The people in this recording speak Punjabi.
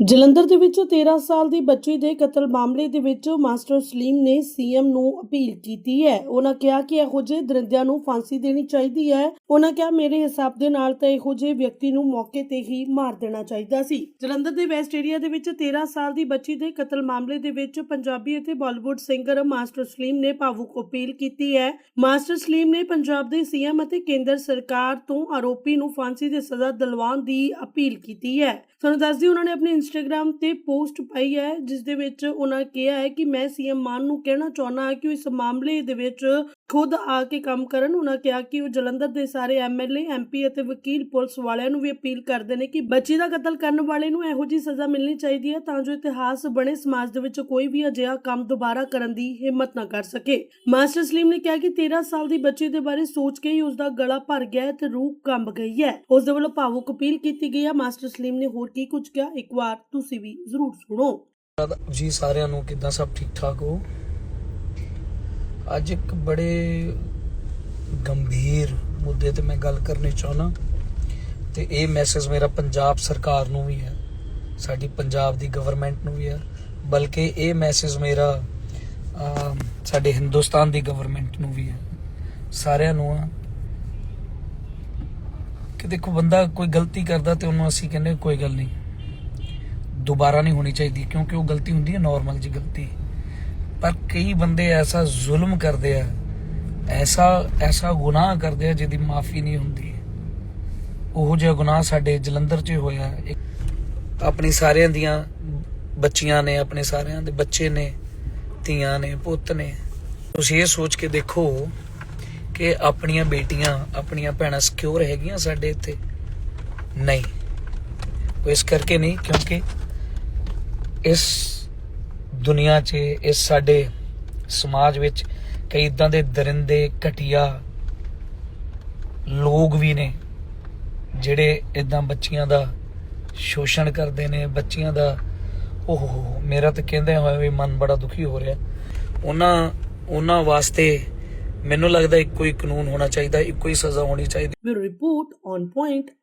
ਜਲੰਧਰ ਦੇ ਵਿੱਚ 13 ਸਾਲ ਦੀ ਬੱਚੀ ਦੇ ਕਤਲ ਮਾਮਲੇ ਦੇ ਵਿੱਚ ਮਾਸਟਰ ਸਲੀਮ ਨੇ ਸੀਐਮ ਨੂੰ ਅਪੀਲ ਕੀਤੀ ਹੈ। ਉਹਨਾਂ ਕਿਹਾ ਕਿ ਇਹੋ ਜਿਹੇ ਦਰਿੰਦਿਆਂ ਨੂੰ ਫਾਂਸੀ ਦੇਣੀ ਚਾਹੀਦੀ ਹੈ। ਉਹਨਾਂ ਕਿਹਾ, ਮੇਰੇ ਹਿਸਾਬ ਦੇ ਨਾਲ ਤਾਂ ਇਹੋ ਜਿਹੇ ਵਿਅਕਤੀ ਨੂੰ ਮੌਕੇ ਤੇ ਹੀ ਮਾਰ ਦੇਣਾ ਚਾਹੀਦਾ ਸੀ। ਜਲੰਧਰ ਦੇ ਵੈਸਟ ਏਰੀਆ ਦੇ ਵਿੱਚ 13 ਸਾਲ ਦੀ ਬੱਚੀ ਦੇ ਕਤਲ ਮਾਮਲੇ ਦੇ ਵਿੱਚ ਪੰਜਾਬੀ ਅਤੇ ਬਾਲੀਵੁੱਡ ਸਿੰਗਰ ਮਾਸਟਰ ਸਲੀਮ ਨੇ ਭਾਵੁਕ ਅਪੀਲ ਕੀਤੀ ਹੈ। ਮਾਸਟਰ ਸਲੀਮ ਨੇ ਪੰਜਾਬ ਦੇ ਸੀਐਮ ਅਤੇ ਕੇਂਦਰ ਸਰਕਾਰ ਤੋਂ ਆਰੋਪੀ ਨੂੰ ਫਾਂਸੀ ਦੀ ਸਜ਼ਾ ਦਿਲਵਾਉਣ ਦੀ ਅਪੀਲ ਕੀਤੀ ਹੈ। ਤੁਹਾਨੂੰ ਦੱਸਦੀ ਉਹਨਾਂ ਨੇ ਆਪਣੀ ਇੰਸਟਾਗ੍ਰam ਤੇ ਪੋਸਟ ਪਾਈ ਹੈ, ਜਿਸ ਦੇ ਵਿੱਚ ਉਹਨਾਂ ਕਿਹਾ ਹੈ ਕਿ ਮੈਂ ਸੀਐਮ ਮਾਨ ਨੂੰ ਕਹਿਣਾ ਚਾਹੁੰਦਾ ਹਾਂ ਕਿ ਉਹ ਇਸ ਮਾਮਲੇ ਦੇ ਵਿੱਚ ਖੁਦ ਆ ਕੇ ਕੰਮ ਕਰਨ। ਉਹਨਾਂ ਕਿਹਾ ਕਿ ਉਹ ਜਲੰਧਰ ਦੇ ਸਾਰੇ ਐਮਐਲਏ ਐਮਪੀ ਅਤੇ ਵਕੀਲ ਪੁਲਿਸ ਵਾਲਿਆਂ ਨੂੰ ਵੀ ਅਪੀਲ ਕਰਦੇ ਨੇ ਕਿ ਬੱਚੀ ਦਾ ਕਤਲ ਕਰਨ ਵਾਲੇ ਨੂੰ ਇਹੋ ਜਿਹੀ ਸਜ਼ਾ ਮਿਲਣੀ ਚਾਹੀਦੀ ਹੈ ਤਾਂ ਜੋ ਇਤਿਹਾਸ ਬਣੇ ਸਮਾਜ ਦੇ ਵਿੱਚ ਕੋਈ ਵੀ ਅਜਿਹਾ ਕੰਮ ਦੁਬਾਰਾ ਕਰਨ ਦੀ ਹਿੰਮਤ ਨਾ ਕਰ ਸਕੇ। ਮਾਸਟਰ ਸਲੀਮ ਨੇ ਕਿਹਾ ਕਿ 13 ਸਾਲ ਦੀ ਬੱਚੀ ਦੇ ਬਾਰੇ ਸੋਚ ਕੇ ਹੀ ਉਸ ਦਾ ਗਲਾ ਭਰ ਗਿਆ ਤੇ ਰੂਹ ਕੰਬ ਗਈ ਹੈ। ਉਸ ਦੇ ਵੱਲੋਂ ਭਾਵੁਕ ਅਪੀਲ ਕੀਤੀ ਗਈ ਹੈ। ਮਾਸਟਰ ਸਲੀਮ ਨੇ ਹੋਰ ਕੀ ਕੁਝ ਕਿਹਾ? ਇੱਕ ਵਾਰ ਤੁਸੀਂ ਵੀ ਜ਼ਰੂਰ ਸੁਣੋ। ਜੀ ਸਾਰਿਆਂ ਨੂੰ ਕਿੱਦਾਂ ਸਭ ਠੀਕ ਠਾਕ ਹੋ? ਅੱਜ ਇੱਕ ਬੜੇ ਗੰਭੀਰ ਮੁੱਦੇ ਤੇ ਮੈਂ ਗੱਲ ਕਰਨੀ ਚਾਹੁੰਦਾ ਤੇ ਇਹ ਮੈਸੇਜ ਮੇਰਾ ਪੰਜਾਬ ਸਰਕਾਰ ਨੂੰ ਵੀ ਹੈ, ਸਾਡੀ ਪੰਜਾਬ ਦੀ ਗਵਰਨਮੈਂਟ ਨੂੰ ਵੀ ਹੈ, ਬਲਕਿ ਇਹ ਮੈਸੇਜ ਮੇਰਾ ਸਾਡੇ ਹਿੰਦੁਸਤਾਨ ਦੀ ਗਵਰਨਮੈਂਟ ਨੂੰ ਵੀ ਹੈ। ਸਾਰਿਆਂ ਨੂੰ ਆ ਕਿ ਦੇਖੋ ਬੰਦਾ ਕੋਈ ਗਲਤੀ ਕਰਦਾ ਤੇ ਉਹਨੂੰ ਅਸੀਂ ਕਹਿੰਦੇ ਕੋਈ ਗੱਲ ਨਹੀਂ। ਦੁਬਾਰਾ ਨਹੀਂ ਹੋਣੀ ਚਾਹੀਦੀ, ਕਿਉਂਕਿ ਉਹ ਗਲਤੀ ਹੁੰਦੀ ਹੈ ਨਾਰਮਲ ਜੀ ਗਲਤੀ। ਪਰ ਕਈ ਬੰਦੇ ਐਸਾ ਜ਼ੁਲਮ ਕਰਦੇ ਆ, ਐਸਾ ਐਸਾ ਗੁਨਾਹ ਕਰਦੇ ਆ ਜਿਹਦੀ ਮਾਫੀ ਨਹੀਂ ਹੁੰਦੀ। ਉਹ ਜਿਹਾ ਗੁਨਾਹ ਸਾਡੇ ਜਲੰਧਰ 'ਚ ਹੋਇਆ। ਆਪਣੀ ਸਾਰਿਆਂ ਦੀਆਂ ਬੱਚੀਆਂ ਨੇ, ਆਪਣੇ ਸਾਰਿਆਂ ਦੇ ਬੱਚੇ ਨੇ, ਧੀਆਂ ਨੇ, ਪੁੱਤ ਨੇ। ਤੁਸੀਂ ਇਹ ਸੋਚ ਕੇ ਦੇਖੋ ਕਿ ਆਪਣੀਆਂ ਬੇਟੀਆਂ, ਆਪਣੀਆਂ ਭੈਣਾਂ ਸਿਕਿਉਰ ਹੈਗੀਆਂ ਸਾਡੇ ਇੱਥੇ? ਨਹੀਂ। ਉਹ ਇਸ ਕਰਕੇ ਨਹੀਂ, ਕਿਉਂਕਿ ਇਸ ਦੁਨੀਆ 'ਚ, ਇਸ ਸਾਡੇ ਸਮਾਜ ਵਿੱਚ ਕਈ ਇਦਾਂ ਦੇ ਦਰਿੰਦੇ, ਘਟੀਆ ਲੋਕ ਵੀ ਨੇ, ਜਿਹੜੇ ਇਦਾਂ ਬੱਚੀਆਂ ਦਾ ਸ਼ੋਸ਼ਣ ਕਰਦੇ ਨੇ, ਬੱਚੀਆਂ ਦਾ, ਓਹ ਮੇਰਾ ਤਾਂ ਕਹਿੰਦੇ ਹੋਏ ਵੀ ਮਨ ਬੜਾ ਦੁਖੀ ਹੋ ਰਿਹਾ। ਉਹਨਾਂ ਉਹਨਾਂ ਵਾਸਤੇ ਮੈਨੂੰ ਲੱਗਦਾ ਇੱਕੋ ਹੀ ਕਾਨੂੰਨ ਹੋਣਾ ਚਾਹੀਦਾ, ਇੱਕੋ ਹੀ ਸਜ਼ਾ ਹੋਣੀ ਚਾਹੀਦੀ। Report on point